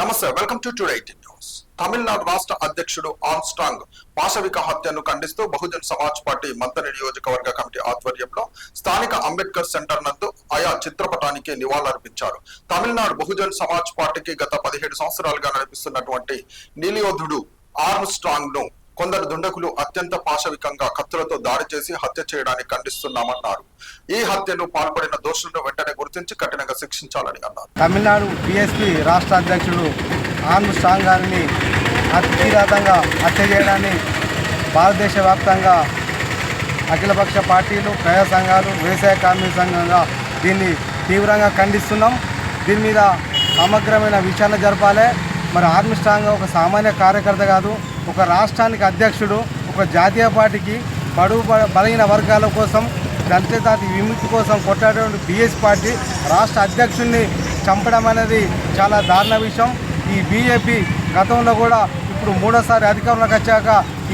నమస్తే welcome to today news. Tamil Nadu రాష్ట్ర అధ్యక్షుడు ఆన్స్టాంగ్ పాశవిక హత్యను ఖండిస్తూ బహుజన్ సమాజ్ పార్టీ మంతని నియోజకవర్గ కమిటీ ఆధ్వర్యంలో స్థానిక అంబేద్కర్ సెంటర్ నందు ఆయా చిత్రపటానికి నివాళులర్పించారు. తమిళనాడు బహుజన్ సమాజ్ పార్టీకి గత పదిహేడు సంవత్సరాలుగా నడిపిస్తున్నటువంటి నీలియోధుడు ఆర్మ్ స్ట్రాంగ్ను కొందరు దుండకులు అత్యంత పాశవికంగా కత్తులతో దాడి చేసి హత్య చేయడానికి ఖండిస్తున్నామన్నారు. ఈ హత్యను పాల్పడిన దోషులను వెంటనే గుర్తించి కఠినంగా శిక్షించాలని అన్నారు. తమిళనాడు బీఎస్పీ రాష్ట్ర అధ్యక్షుడు ఆన్ స్ట్రాంగ్ గారిని అతిరాతంగా హత్య చేయడాన్ని భారతదేశ వ్యాప్తంగా అఖిలపక్ష పార్టీలు ప్రజా సంఘాలు వ్యవసాయ కార్మిక సంఘంగా దీన్ని తీవ్రంగా ఖండిస్తున్నాం. దీని మీద సమగ్రమైన విచారణ జరపాలి. మరి ఆర్మీ స్ట్రాంగ్ ఒక సామాన్య కార్యకర్త కాదు ఒక రాష్ట్రానికి అధ్యక్షుడు ఒక జాతీయ పార్టీకి బడుగు బలహీన వర్గాల కోసం దళితాతి విముక్తి కోసం కొట్టాడేటువంటి బీఎస్ పార్టీ రాష్ట్ర అధ్యక్షుడిని చంపడం అనేది చాలా దారుణ విషయం. ఈ బీజేపీ గతంలో కూడా ఇప్పుడు మూడోసారి అధికారంలోకి వచ్చాక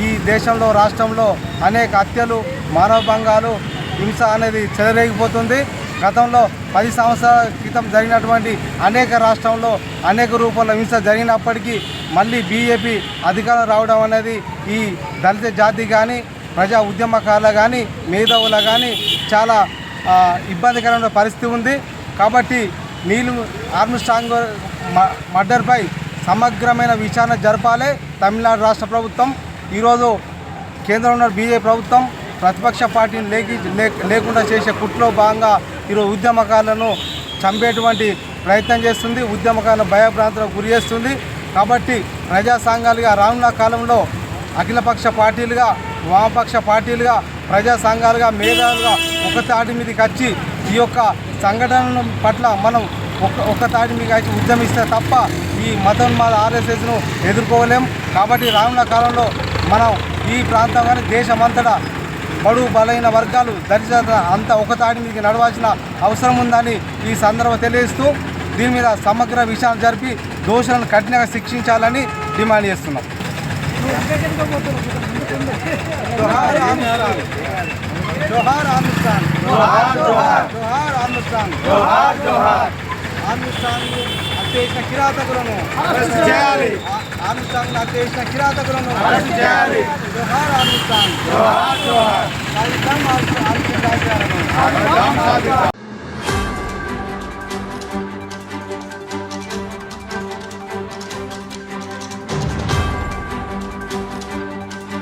ఈ దేశంలో రాష్ట్రంలో అనేక హత్యలు మానవ భంగాలు హింస అనేది చెలరేగిపోతుంది. గతంలో పది సంవత్సరాల క్రితం జరిగినటువంటి అనేక రాష్ట్రంలో అనేక రూపంలో హింస జరిగినప్పటికీ మళ్ళీ బీజేపీ అధికారం రావడం అనేది ఈ దళిత జాతి కానీ ప్రజా ఉద్యమకారులు కానీ మేధావుల కానీ చాలా ఇబ్బందికరమైన పరిస్థితి ఉంది. కాబట్టి నీళ్ళు ఆర్మ్స్ట్రాంగ్ మ- మర్డర్పై సమగ్రమైన విచారణ జరపాలి. తమిళనాడు రాష్ట్ర ప్రభుత్వం ఈరోజు కేంద్రంలో బీజేపీ ప్రభుత్వం ప్రతిపక్ష పార్టీని లేకి లే- లేకుండా చేసే కుట్రలో భాగంగా ఈరోజు ఉద్యమకారులను చంపేటువంటి ప్రయత్నం చేస్తుంది. ఉద్యమకారులను భయభ్రాంతులకు గురి చేస్తుంది. కాబట్టి ప్రజా సంఘాలుగా రానున్న కాలంలో అఖిలపక్ష పార్టీలుగా వామపక్ష పార్టీలుగా ప్రజా సంఘాలుగా మేధావులుగా ఒక తాటి మీదకి వచ్చి ఈ యొక్క సంఘటనల పట్ల మనం ఒక ఒక తాటి మీద వచ్చి ఉద్యమిస్తే తప్ప ఈ మతోన్మాద ఆర్ఎస్ఎస్ను ఎదుర్కోలేం. కాబట్టి రానున్న కాలంలో మనం ఈ ప్రాంతం కానీ దేశమంతటా బడు బలైన వర్గాలు దరిజాత అంతా ఒక తాటి మీదకి నడవాల్సిన అవసరం ఉందని ఈ సందర్భం తెలియజేస్తూ దీని మీద సమగ్ర విషయాలు జరిపి దోషులను కఠినంగా శిక్షించాలని డిమాండ్ చేస్తున్నాం. జోహార్ జోహార్ జోహార్ జోహార్ జోహార్ చేసిన కిరాతకులను అరెస్ట్ చేయాలి ఆమ్నిస్టాన్ హత్య చేసిన కిరాతకులను అరెస్ట్ చేయాలి జోహార్ ఆమ్నిస్టాన్ జోహార్ జోహార్. సాధిద్దాం ఆమ్నిస్టాన్ ఆమ్నిస్టాన్